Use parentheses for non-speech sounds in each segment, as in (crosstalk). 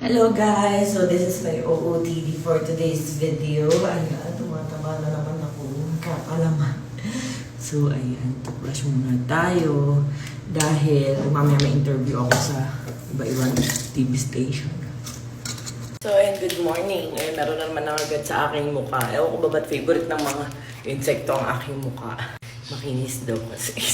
Hello guys! So this is my OOTD for today's video. Ayan, tumataba na naman ako. Kakalaman. So ayan, toothbrush muna tayo. Dahil mamaya may interview ako sa iba-ibang TV station. So ayan, good morning. Ngayon meron na naman agad sa aking mukha. Ewan ko ba ba't favorite ng mga insekto ang aking mukha? Makinis daw kasi. (laughs)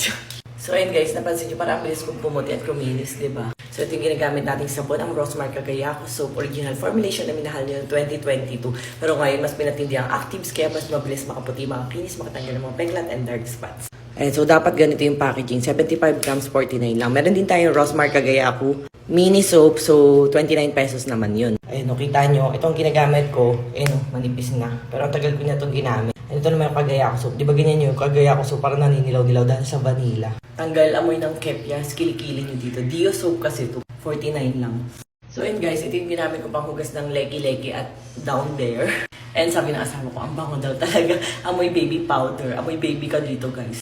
So ayun guys, napansin nyo parang ang bilis kong pumuti at kuminis, di ba? So ito yung ginagamit nating sabon, ang Rosmar Cagayaco Soap Original Formulation na minahal nyo ng 2022. Pero ngayon, mas pinatindi ang actives kaya mas mabilis makaputi, makakinis, makatanggal ng mga peglat and dark spots. Ayan, so dapat ganito yung packaging. 75 grams, 49 lang. Meron din tayong Rosmar Cagayaco mini soap, so 29 pesos naman yun. Ayun, no, kita nyo, itong ginagamit ko, ayun, no, manipis na. Pero ang tagal ko na itong ginamit. Ito naman yung Cagayaco soap. Di ba ganyan yung Cagayaco soap, parang naninilaw-nilaw dahil sa vanilla. Tanggal amoy ng kepya, kilikili nyo dito. Dio soap kasi to 49 lang. So yun guys, ito yung ginamit ko pang hugas ng leki-leki at down there. (laughs) And sabi ng asawa ko, ang bango daw talaga. (laughs) Amoy baby powder. Amoy baby ka dito guys.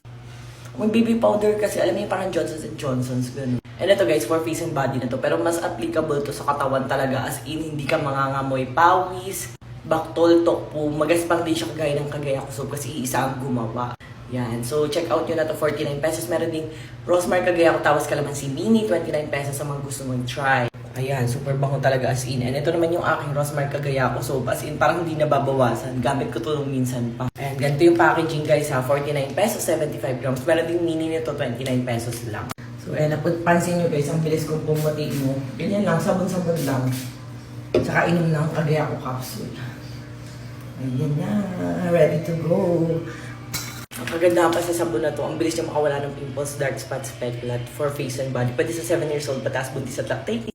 Amoy baby powder kasi alam niyo parang Johnson's Johnson's ganun. And ito guys, for face and body na to. Pero mas applicable to sa katawan talaga. As in, hindi ka mangangamoy pawis, baktol, tokpo. Magaspang din siya kagaya ng kagaya ko soap kasi iisa ang gumawa. Yan. So, check out nyo na to 49 pesos. Meron ding Rosmar Cagayaco Tawas Kalamansi Mini, 29 pesos sa mga gusto mong try. Ayan, super bango talaga as in. And ito naman yung aking Rosmar Cagayaco soap. As in, parang hindi nababawasan. Gamit ko to minsan pa. And ganito yung packaging guys ha. 49 pesos, 75 grams. Meron ding mini nito, 29 pesos lang. So, ayan, napansin nyo guys, ang bilis kong pumuti mo. Ganyan lang, sabon-sabon lang. Tsaka inom ng Cagayaco capsule. Ayan na, ready to go. Ang kagandahan pa sa sabon na to, ang bilis niya makawala ng pimples, dark spots, peglat for face and body. Pwede sa 7 years old, pataas buntis at lactating.